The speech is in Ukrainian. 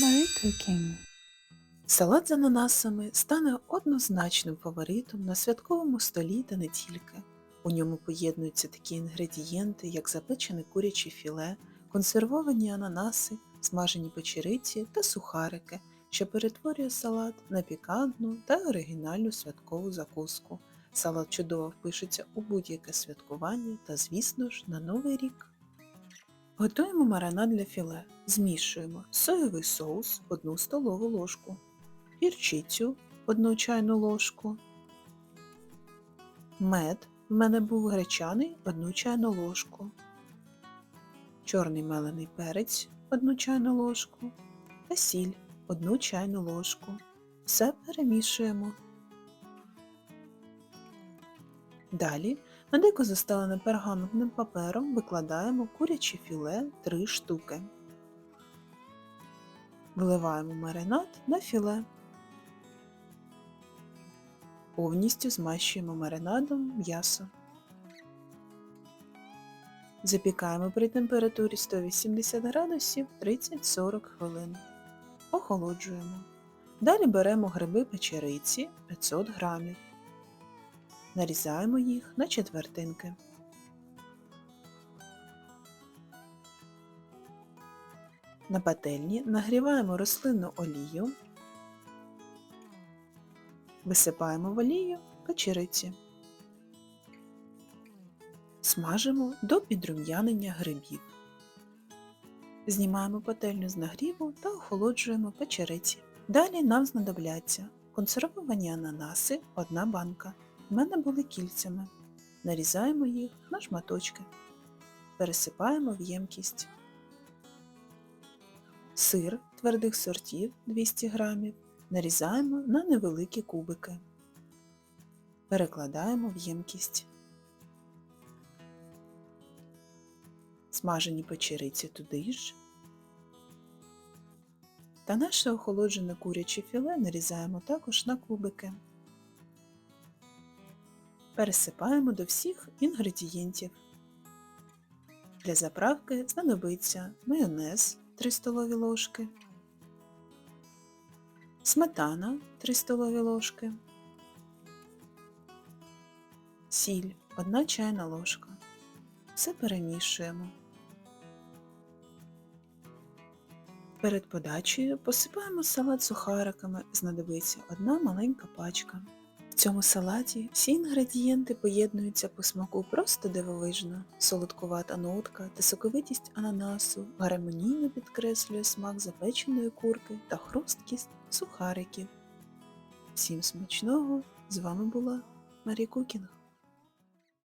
Marie Cooking. Салат з ананасами стане однозначним фаворитом на святковому столі та не тільки. У ньому поєднуються такі інгредієнти, як запечене куряче філе, консервовані ананаси, смажені печериці та сухарики, що перетворює салат на пікантну та оригінальну святкову закуску. Салат чудово впишеться у будь-яке святкування та, звісно ж, на Новий рік. Готуємо маринад для філе. Змішуємо соєвий соус 1 столову ложку, гірчицю 1 чайну ложку, мед, в мене був гречаний 1 чайну ложку, чорний мелений перець 1 чайну ложку та сіль 1 чайну ложку. Все перемішуємо. Далі на застелене пергаментним папером викладаємо куряче філе 3 штуки. Вливаємо маринад на філе. Повністю змащуємо маринадом м'ясо. Запікаємо при температурі 180 градусів 30-40 хвилин. Охолоджуємо. Далі беремо гриби печериці 500 грамів. Нарізаємо їх на четвертинки. На пательні нагріваємо рослинну олію, висипаємо в олію печериці. Смажимо до підрум'янення грибів. Знімаємо пательню з нагріву та охолоджуємо печериці. Далі нам знадобляться консервовані ананаси 1 банка. У мене були кільцями. Нарізаємо їх на шматочки. Пересипаємо в ємкість. Сир твердих сортів 200 г нарізаємо на невеликі кубики. Перекладаємо в ємкість. Смажені печериці туди ж. Та наше охолоджене куряче філе нарізаємо також на кубики. Пересипаємо до всіх інгредієнтів. Для заправки знадобиться майонез 3 столові ложки, сметана 3 столові ложки, сіль 1 чайна ложка. Все перемішуємо. Перед подачею посипаємо салат сухариками, знадобиться одна маленька пачка. Цьому салаті всі інгредієнти поєднуються по смаку просто дивовижно. Солодкувата нотка та соковитість ананасу гармонійно підкреслює смак запеченої курки та хрусткість сухариків. Всім смачного! З вами була Марі Кукінг.